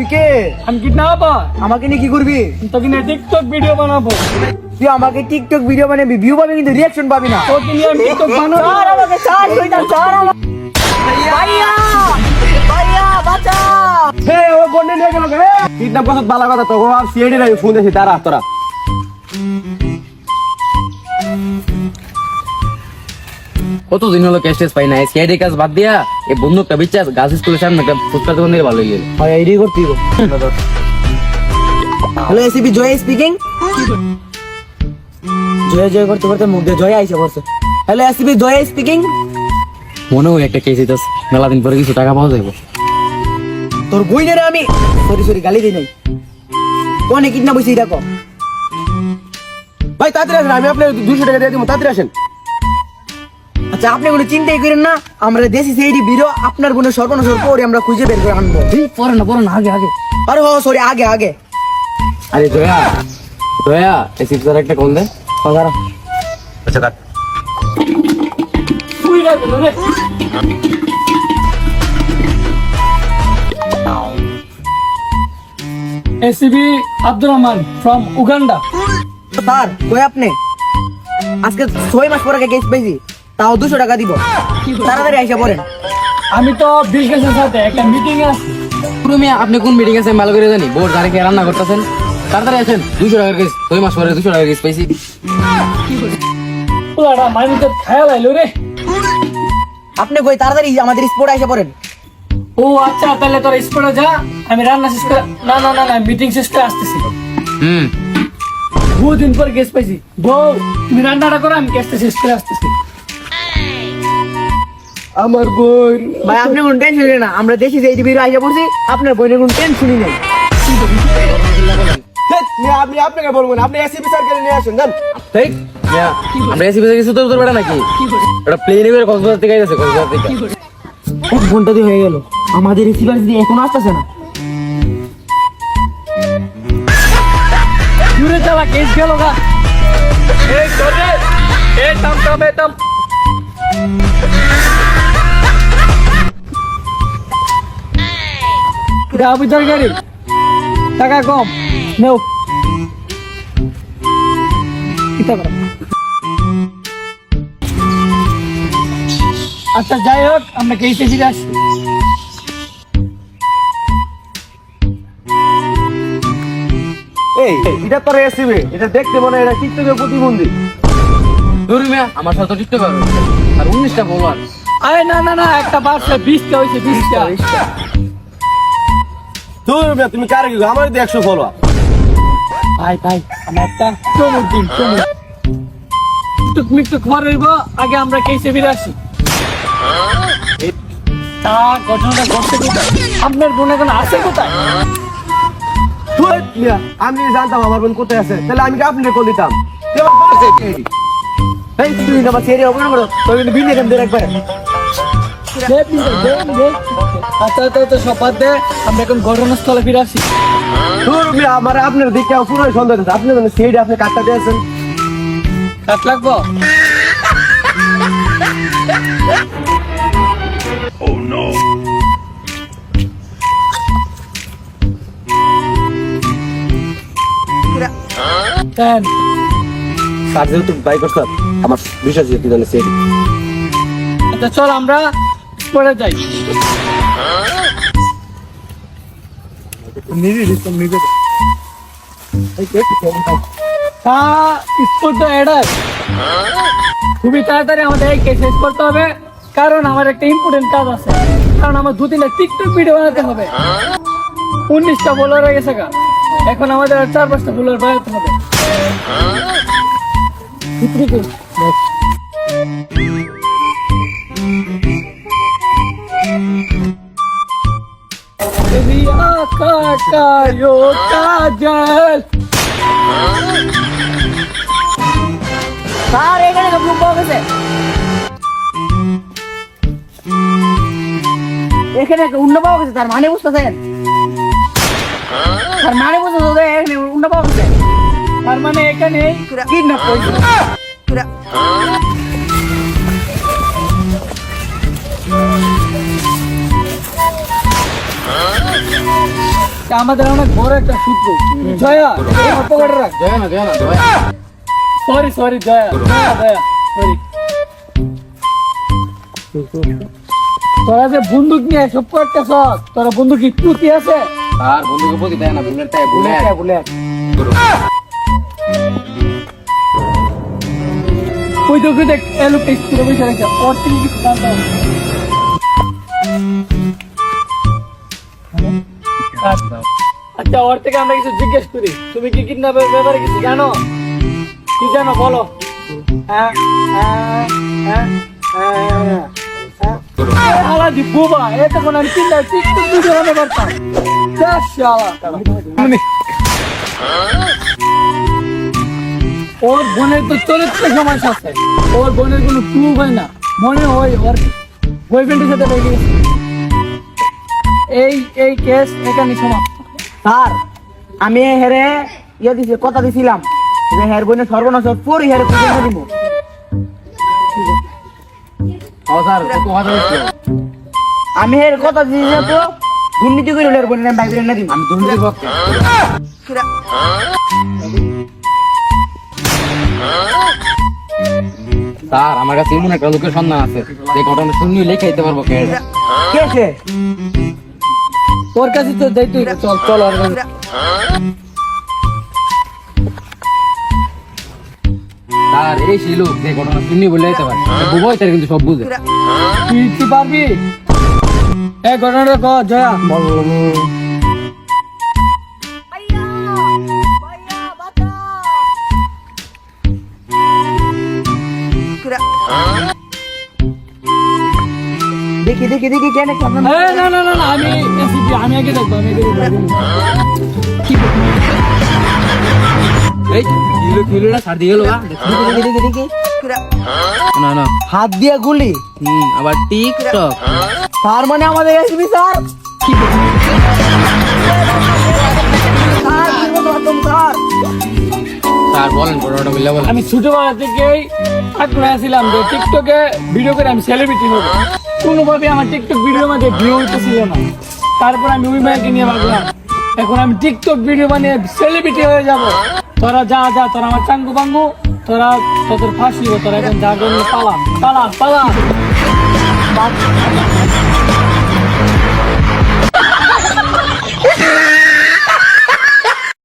তুই কে? আমি কিডন্যাপার। আমাকে নিয়ে কি করবি? তোকে নিয়ে টিকটক ভিডিও বানাবো। তুই আমাকে টিকটক ভিডিও বানাবি ভিউ পাবি কিন্তু রিয়াকশন পাবি না। তোকে নিয়ে আমি টিকটক বানাবো। ছাড় আমাকে ছাড় শয়তান ছাড় আমাকে। ভাইয়া! ভাইয়া বাঁচা! হে ও গন্ডে নিয়ে গেল হে কিডন্যাপ কথা বালা কথা তো আর সিআইডি নাই ফোন দিছি তারা তোরা। কতদিন হলো ক্যাশ টেস পাই না সিআইডি কাজ বাদ দিয়া এই বন্ধুকটা বিচার গাছ স্কুলের সামনে একটা ফুটপাত দোকান দিয়ে ভালো হয়ে গেল। ভাই আইডি করতে hello ACP Joy speaking Joy Joy করতে করতে মুখ জয় আইসে পড়ছে হ্যালো এসিপি জয় স্পিকিং মনে হয় একটা কেস হইতাছে। মেলা দিন পরে কিছু টাকা পাওয়া যাবে তোর বই রে আমি সরি সরি গালি দিই নাই। কোনে কিডন্যাপ হইছে এটা কম ভাই তাড়াতাড়ি আসেন আমি আপনার দুশো টাকা দিয়ে দিব তাড়াতাড়ি আসেন। আচ্ছা আপনি কোনো চিন্তাই করেন না। আমরা দেশি সেইডি বিরো আপনার কোনো সর্বনাশর পরে আমরা খুঁজে বের করে আনব। পরে না পরে না আগে আগে। আরে হ সরি আগে আগে। আরে জয়া জয়া এই সিপসার একটা কোন দে দাঁড়া। আচ্ছা cut. ACB Abdur Rahman from Uganda sir কই আপনি? আজকে ছয় মাস পরে কেস পেয়েছি তাও দুশো টাকা দিব। তাড়াতাড়ি আইসা পড়েন। আমি তো বিশেষের সাথে একটা মিটিং আছি। আপনি কোন মিটিং আছে ভালো করে জানি। বোর্ড তারিখে রান্না করতেছেন? তাড়াতাড়ি আসেন। দুশো টাকার কেস দুই মাস পরে দুশো টাকার কেস পাইছি। পুরাটা মাইনে তো খেয়াল আইলো রে। আপনি কই তাড়াতাড়ি আমাদের স্পোর্ট আইসা পড়েন। ও আচ্ছা তাহলে তোর স্কুলে যা। আমি রান্না শেষ করে না না না না মিটিং শেষ করে আসতেছি। হুম। বহুদিন পর গেস পাইছি। বউ তুমি রান্নাটা করো আমি গ্যাসটা শেষ করে আসতেছি। আমার বোন ভাই আপনি কোনো টেনশন না। আমরা বিরো আইসা পড়ছি আপনার বোনের কোনো টেনশনই নেই। আমি আপনাকে বলব না। আপনি এসিপি স্যারকে নিয়ে আসেন জান। তাই আমরা এসি বেসে কিছু তো উত্তর বেড়া নাকি? ওটা প্লেনে করে কক্সবাজার থেকে আইতাছে কক্সবাজার থেকে। এক ঘণ্টা দিয়ে হয়ে গেল। আমাদের রিসিভার যদি এখনও আসতেছে না। দূরে কেস গেল গা। এই আবু তরকারি টাকা কম নেও। আচ্ছা যাই হোক আমরা কেসে ফিরে আসছি। এই এটা তোর এসিবি এটা দেখতে মনে এটা টিকটকের প্রতিবন্ধী। দূর আমার সাথে আর উনিশটা বলার। আরে না না না একটা বাসে বিশটা হয়েছে বিশটা। তুমি কারে কি আমার দিয়ে একশো ফলোয়ার ভাই ভাই আমার একটা চমক দিন চমক। টুক মিটুক মারব আগে আমরা কেসে ফিরে আসি? তা ঘটনাটা ঘটছে কোথায়? আপনার বোন এখন আছে কোথায়? আমি জানতাম আমার বোন কোথায় আছে। তাহলে আমি কি আপনাকে কল দিতাম। তুই আমার পাশে এই। এই তুই আমার সেরে অপমান করো। তোর কিন্তু দে, দে, দে। আচ্ছা আচ্ছা আচ্ছা সব বাদ দে। আমরা এখন ঘটনাস্থলে ফিরে আসি। আমার আপনার দিকে পুরো সন্দেহ আছে। আপনি মানে সিআইডি আপনি কাটটা দিয়েছেন। কাট লাগবো? কেন স্যার যেহেতু বাই করছে আমার বিশ্বাস তুই জানিস সিআইডি আচ্ছা চল আমরা পরে যাই। তা স্পোর্ট এডার খুবই তাড়াতাড়ি আমাদের এই কেস শেষ করতে হবে কারণ আমার একটা ইম্পর্টেন্ট কাজ আছে। কারণ আমার দু তিনটা টিকটক ভিডিও বানাতে হবে। উনিশটা বোলার হয়ে গেছে এখন আমাদের আর চার পাঁচটা বোলার বানাতে হবে। কাকায়ো কাজল। স্যার এখানে কাপড় পাওয়া গেছে। এখানে উন্ন পাওয়া গেছে তার মানে বুঝতেছেন? তার মানে বুঝতেছে এখানে উন্ন পাওয়া গেছে। তার মানে এখানে কিডন্যাপ করেছে। আমাদের অনেক বড় একটা সূত্র জয়া রাখ। জয় না জয় না Joy. Sorry sorry Joya. Joya Joya sorry তোরা যে বন্দুক নিয়ে সব করতেছ তোরা বন্দুক কি পুঁতি আছে? আর বন্ধুকে প্রতি দেয় না বুলেট তাই বুলেট। বুলেট ওই তো দেখ এলো টেস্ট করে বসে রেখে ওর ওর থেকে আমরা কিছু জিজ্ঞেস করি। তুমি কি কিডন্যাপের ব্যাপারে কিছু জানো? কি জানো বলো? ওর বোনের তো চরিত্র সমস্যা আছে ওর বোনের কোনো প্রুফ হয় না। মনে হয় ওর বয়ফ্রেন্ডের সাথে এই এই কেস এখানে সমাপ্ত। স্যার আমি হেরে ইয়ে দিছি কথা দিছিলাম। যে হের বোনের সর্বনাশ পুরো হেরে পর্যন্ত দিব। স্যার আমি হের কথা দিছি তো দুর্নীতি করে হের বোনের বাইক না দিব। আমি দুর্নীতির পক্ষে স্যার আমার কাছে এমন একটা লোকের সন্ধান আছে যে ঘটনা শুনিয়ে লিখে দিতে পারব কে? কে তোর কাছে তো দায়িত্ব চল চল ওর কাছে। স্যার এই শিলু যে ঘটনা তুমি বলে যেতে পারে। বুবই তার কিন্তু সব বুঝে। তুই কি পারবি? এই ঘটনাটা কর জয়া। দেখি দেখি দেখি কেন না না না না আমি আমি আগে দেখব আমি কি এই না না হাত দিয়ে গুলি? হুম আবার টিকটক। স্যার মানে আমাদের এসবি স্যার? কি ঘটনাটা বলেন আমি ছোটবেলা থেকেই আগ্রহ ছিলাম যে টিকটকে ভিডিও করে আমি সেলিব্রিটি হব। কোনোভাবে আমার টিকটক ভিডিও মাঝে ভিউ হইতেছিল না। তারপর আমি ওই মাইকে নিয়ে ভাবলাম, এখন আমি টিকটক ভিডিও বানিয়ে সেলিব্রিটি হয়ে যাব। তোরা যা যা, তোরা আমার চাঙ্গু বাঙ্গু, তোরা তোদের ফাঁসি তোরা এখন যা গেল পালা পালা পালা